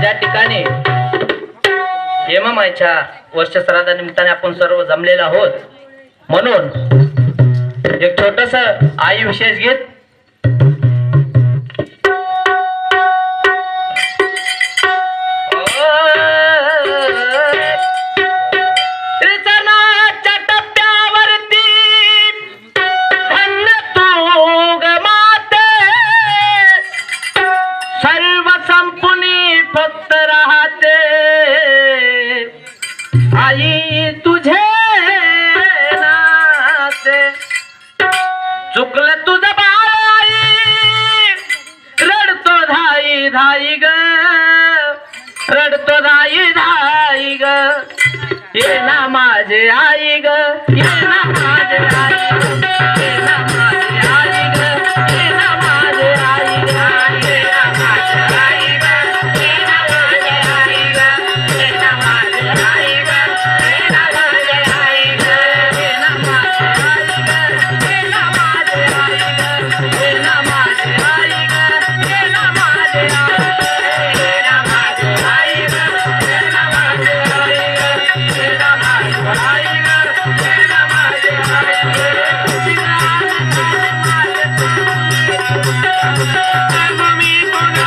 ज्या ठिकाणी हेमामाईच्या वर्ष निमित्ताने आपण सर्व जमलेलो आहोत. म्हणून एक छोटस आई विशेष गीत करतो राई धाई ग. ये ना माझे आई ग. ये ना I'm Thank me.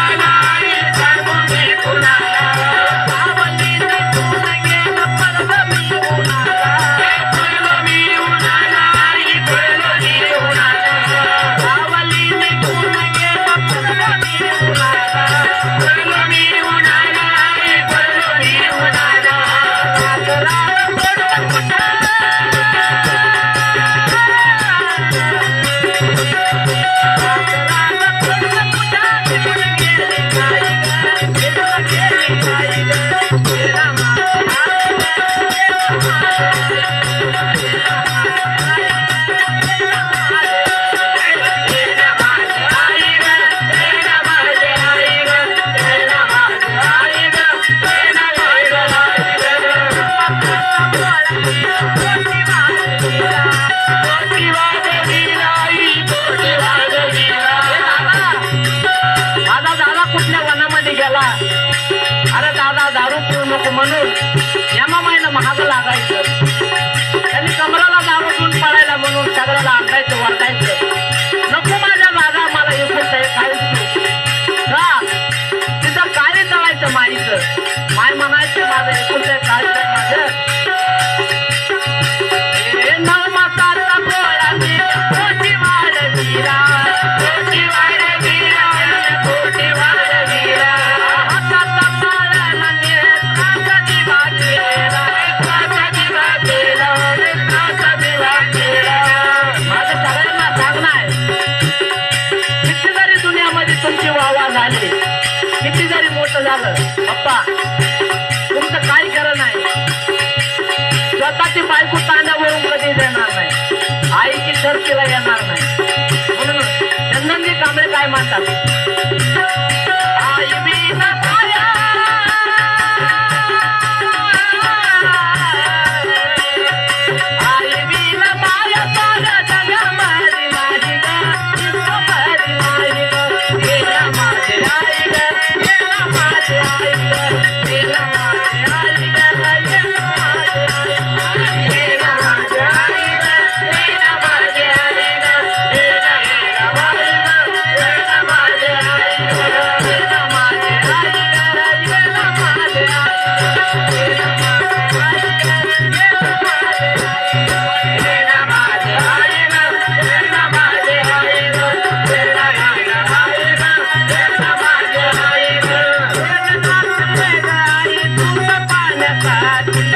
लोक म्हणून यमामायनं महाग लागायचं. झालं अप्पा तुमचं काय खरं नाही. स्वतःची बायको तांड्यावरून कधी देणार नाही. आईची सर तिला येणार नाही. म्हणून चंदनजी कांबळे काय म्हणतात? God.